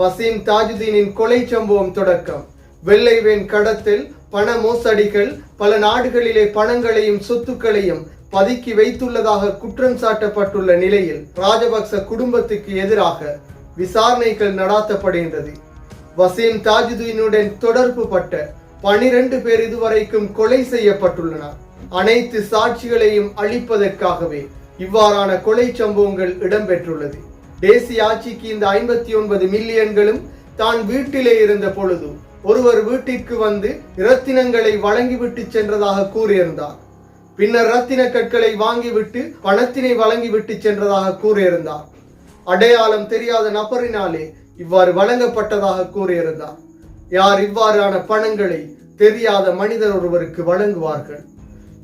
வசீம் தாஜுதீனின் கொலை சம்பவம் தொடக்கம். வெள்ளைவேன் கடத்தல் பண மோசடிகள் பல நாடுகளிலே பணங்களையும் சொத்துக்களையும் பதுக்கி வைத்துள்ளதாக குற்றம் சாட்டப்பட்டுள்ள நிலையில் ராஜபக்ச குடும்பத்துக்கு எதிராக விசாரணைகள் நடாத்தப்படுகின்றது. வசீம் தாஜுதீனுடன் தொடர்பு பட்ட பனிரெண்டு பேர் இதுவரைக்கும் கொலை செய்யப்பட்டுள்ளனர் அனைத்து சாட்சிகளையும் அழிப்பதற்காகவே இவ்வாறான கொலை சம்பவங்கள் இடம்பெற்றுள்ளது. தேசிய ஆட்சிக்கு இந்த ஐம்பத்தி ஒன்பது மில்லியன்களும் தான் வீட்டிலே இருந்த பொழுது ஒருவர் வீட்டிற்கு வந்து இரத்தினங்களை வழங்கிவிட்டு சென்றதாக கூறியிருந்தார். பின்னர் ரத்தின கற்களை வாங்கிவிட்டு பணத்தினை வழங்கிவிட்டு சென்றதாக கூறியிருந்தார். அடையாளம் தெரியாத நபரினாலே இவ்வாறு வழங்கப்பட்டதாக கூறியிருந்தார். யார் இவ்வாறான பணங்களை தெரியாத மனிதர் ஒருவருக்கு வழங்குவார்கள்?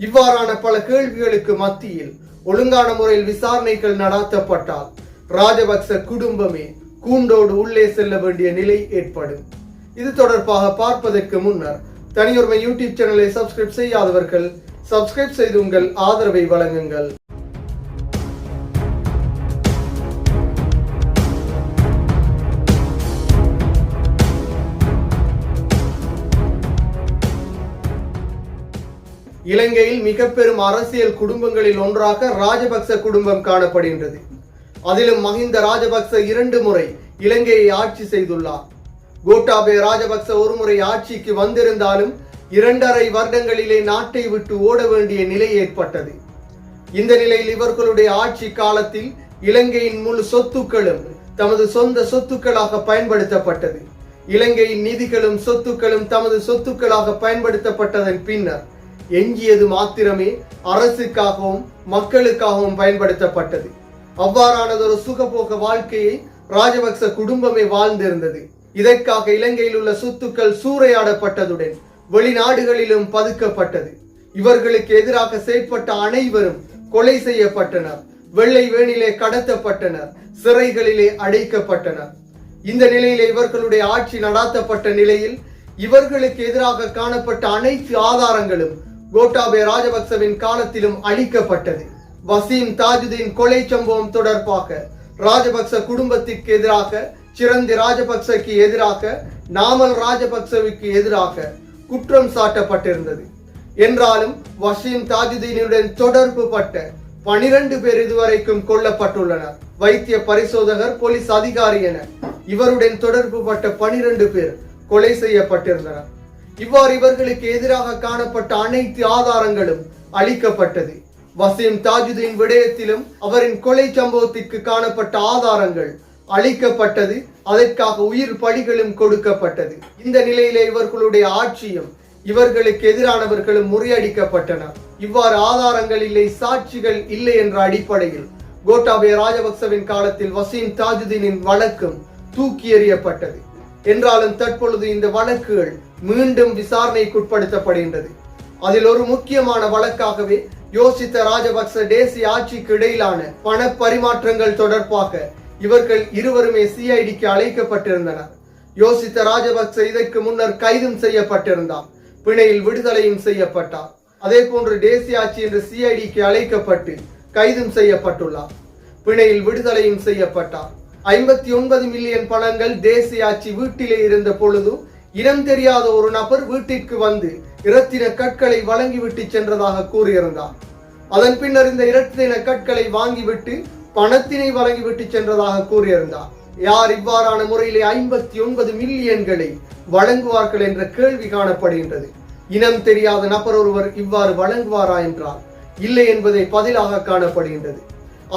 இவ்வாறான பல கேள்விகளுக்கு மத்தியில் ஒழுங்கான முறையில் விசாரணைகள் நடாத்தப்பட்டால் ராஜபக்ச குடும்பமே கூண்டோடு உள்ளே செல்ல வேண்டிய நிலை ஏற்படும். இது தொடர்பாக பார்ப்பதற்கு முன்னர் தனியொருமை யூடியூப் சேனலை சப்ஸ்கிரைப் செய்யாதவர்கள் சப்ஸ்கிரைப் செய்து உங்கள் ஆதரவை வழங்குங்கள். இலங்கையில் மிக பெரும் அரசியல் குடும்பங்களில் ஒன்றாக ராஜபக்ச குடும்பம் காணப்படுகின்றது. அதிலும் மஹிந்த ராஜபக்ச இரண்டு முறை இலங்கையை ஆட்சி செய்துள்ளார். கோட்டாபே ராஜபக்ச ஒருமுறை ஆட்சிக்கு வந்திருந்தாலும் இரண்டரை வருடங்களிலே நாட்டை விட்டு ஓட வேண்டிய நிலை ஏற்பட்டது. இந்த நிலையில் இவர்களுடைய ஆட்சி காலத்தில் இலங்கையின் முழு சொத்துக்களும் தமது சொந்த சொத்துக்களாக பயன்படுத்தப்பட்டது. இலங்கையின் நிதிகளும் சொத்துக்களும் தமது சொத்துக்களாக பயன்படுத்தப்பட்டதன் பின்னர் எஞ்சியது மாத்திரமே அரசுக்காகவும் மக்களுக்காகவும் பயன்படுத்தப்பட்டது. அவ்வாறானதொரு சுகபோக வாழ்க்கையை ராஜபக்ச குடும்பமே வாழ்ந்திருந்தது. இதற்காக இலங்கையில் உள்ள சொத்துக்கள் சூறையாடப்பட்டதுடன் வெளிநாடுகளிலும் பதுக்கப்பட்டது. இவர்களுக்கு எதிராக செயற்பட்ட அனைவரும் கொலை செய்யப்பட்டனர். வெள்ளை வேணிலே கடத்தப்பட்டனர். சிறைகளிலே அடைக்கப்பட்டனர். இந்த நிலையிலே இவர்களுடைய ஆட்சி நடாத்தப்பட்ட நிலையில் இவர்களுக்கு எதிராக காணப்பட்ட அனைத்து ஆதாரங்களும் கோட்டாபே ராஜபக்சவின் காலத்திலும் அளிக்கப்பட்டது வசீம் தாஜுதீன் கொலை சம்பவம் தொடர்பாக ராஜபக்ச குடும்பத்திற்கு எதிராக சிரந்தி ராஜபக்சக்கு எதிராக நாமல் ராஜபக்சவுக்கு எதிராக குற்றம் சாட்டப்பட்டிருந்தது. என்றாலும் வசீம் தாஜுதீனுடன் தொடர்பு பட்ட பனிரெண்டு பேர் இதுவரைக்கும் கொல்லப்பட்டுள்ளனர். வைத்திய பரிசோதகர் போலீஸ் அதிகாரி என இவருடன் தொடர்பு பட்ட பனிரெண்டு பேர் கொலை செய்யப்பட்டிருந்தனர். இவ்வாறு இவர்களுக்கு எதிராக காணப்பட்ட அனைத்து ஆதாரங்களும் அளிக்கப்பட்டது. வசீம் தாஜுதீன் விடயத்திலும் அவரின் கொலை சம்பவத்திற்கு காணப்பட்ட ஆதாரங்கள் அளிக்கப்பட்டது. அதற்காக உயிர் பலிகளும் கொடுக்கப்பட்டது. இந்த நிலையிலே இவர்களுடைய ஆட்சியும் இவர்களுக்கு எதிரானவர்களும் முறியடிக்கப்பட்டனர் இவ்வாறு ஆதாரங்கள் இல்லை சாட்சிகள் இல்லை என்ற அடிப்படையில் கோட்டாபய ராஜபக்சவின் காலத்தில் வசீம் தாஜுதீனின் வழக்கும் தூக்கி எறியப்பட்டது. என்றாலும் தற்பொழுது இந்த வழக்குகள் மீண்டும் விசாரணைக்குட்படுத்தப்படுகின்றது. அதில் ஒரு முக்கியமான வழக்காகவே யோசித்த ராஜபக்ச தேசிய ஆட்சிக்கு இடையிலான பண பரிமாற்றங்கள் தொடர்பாக இவர்கள் இருவருமே சிஐடிக்கு அழைக்கப்பட்டிருந்தனர். யோசித்த ராஜபக்ச இதற்கு முன்னர் கைதும் செய்யப்பட்டிருந்தார் பிணையில் விடுதலையும் செய்யப்பட்டார். அதே போன்று தேசிய ஆட்சி என்று சிஐடிக்கு அழைக்கப்பட்டு கைதும் செய்யப்பட்டுள்ளார். பிணையில் விடுதலையும் செய்யப்பட்டார். ஐம்பத்தி ஒன்பது மில்லியன் பணங்கள் தேசிய ஆட்சி வீட்டிலே இருந்த பொழுது இனம் தெரியாத ஒரு நபர் வீட்டிற்கு வந்து இரத்தின கற்களை வழங்கிவிட்டு சென்றதாக கூறியிருந்தார். அதன் பின்னர் இந்த இரத்தின கற்களை வாங்கிவிட்டு பணத்தினை வழங்கிவிட்டு சென்றதாக கூறியிருந்தார். யார் இவ்வாறான முறையிலே ஐம்பத்தி ஒன்பது மில்லியன்களை வழங்குவார்கள் என்ற கேள்வி காணப்படுகின்றது. இனம் தெரியாத நபர் ஒருவர் இவ்வாறு வழங்குவாரா என்றால் இல்லை என்பதை பதிலாக காணப்படுகின்றது.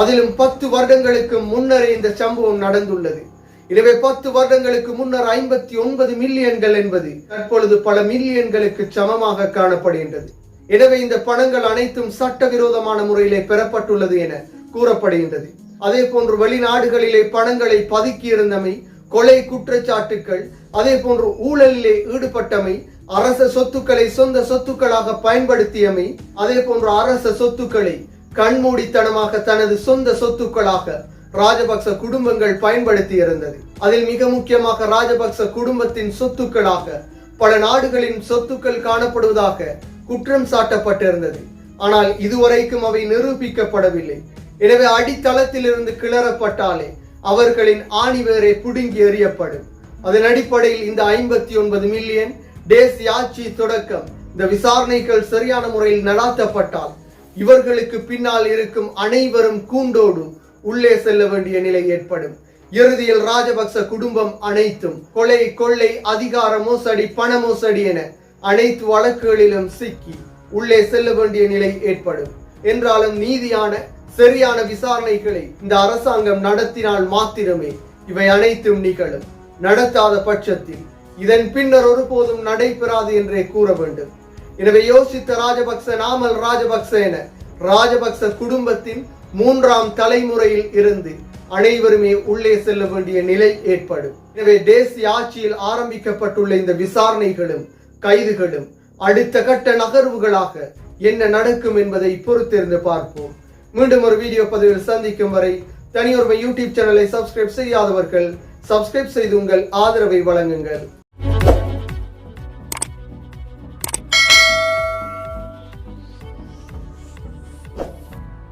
அதிலும் பத்து வருடங்களுக்கு முன்னரே இந்த சம்பவம் நடந்துள்ளது. எனவே பத்து வருடங்களுக்கு முன்னர் ஐம்பத்தி ஒன்பது மில்லியன்கள் என்பது தற்பொழுது பல மில்லியன்களுக்கு சமமாக காணப்படுகின்றது. எனவே இந்த பணங்கள் அனைத்தும் சட்டவிரோதமான முறையிலே பெறப்பட்டுள்ளது என கூறப்படுகின்றது. அதே போன்று வெளிநாடுகளிலே பணங்களை பதுக்கியிருந்தமை கொலை குற்றச்சாட்டுக்கள் அதே போன்று ஊழலிலே ஈடுபட்டமை அரச சொத்துக்களை சொந்த சொத்துக்களாக பயன்படுத்தியமை அதே போன்று அரச சொத்துக்களை கண்மூடித்தனமாக தனது சொந்த சொத்துக்களாக ராஜபக்ச குடும்பங்கள் பயன்படுத்தி இருந்தது அதில் மிக முக்கியமாக ராஜபக்ச குடும்பத்தின் சொத்துக்களாக பல நாடுகளின் சொத்துக்கள் காணப்படுவதாக குற்றம் சாட்டப்பட்டிருந்தது. ஆனால் இதுவரைக்கும் அவை நிரூபிக்கப்படவில்லை. எனவே அடித்தளத்திலிருந்து கிளறப்பட்டாலே அவர்களின் ஆணிவேரை புடுங்கி எறியப்படும். அதன் அடிப்படையில் இந்த ஐம்பத்தி ஒன்பது மில்லியன் டேஸ் யாட்சி தொடக்கம் இந்த விசாரணைகள் சரியான முறையில் நடாத்தப்பட்டால் இவர்களுக்கு பின்னால் இருக்கும் அனைவரும் கூண்டோடு உள்ளே செல்ல வேண்டிய நிலை ஏற்படும். இறுதியில் ராஜபக்ச குடும்பம் அனைத்தும் கொலை கொள்ளை அதிகார மோசடி பண மோசடி என அனைத்து வழக்குகளிலும் சிக்கி உள்ளே செல்ல வேண்டிய நிலை ஏற்படும். என்றாலும் நீதியான சரியான விசாரணைகளை இந்த அரசாங்கம் நடத்தினால் மாத்திரமே இவை அனைத்தும் நிகழும். நடத்தாத பட்சத்தில் இதன் பின்னர் ஒருபோதும் நடைபெறாது என்றே கூற வேண்டும். எனவே யோசித்த ராஜபக்ச நாமல் ராஜபக்ச என ராஜபக்ச குடும்பத்தின் மூன்றாம் தலைமுறையில் இருந்து அனைவருமே உள்ளே செல்ல வேண்டிய நிலை ஏற்படும். எனவே தேசிய ஆட்சியில் ஆரம்பிக்கப்பட்டுள்ள இந்த விசாரணைகளும் கைதுகளும் அடுத்த கட்ட நகர்வுகளாக என்ன நடக்கும் என்பதை பொறுத்திருந்து பார்ப்போம். மீண்டும் ஒரு வீடியோ பதிவில் சந்திக்கும் வரை தனியொருமை யூடியூப் சேனலை சப்ஸ்கிரைப் செய்யாதவர்கள் சப்ஸ்கிரைப் செய்து உங்கள் ஆதரவை வழங்குங்கள்.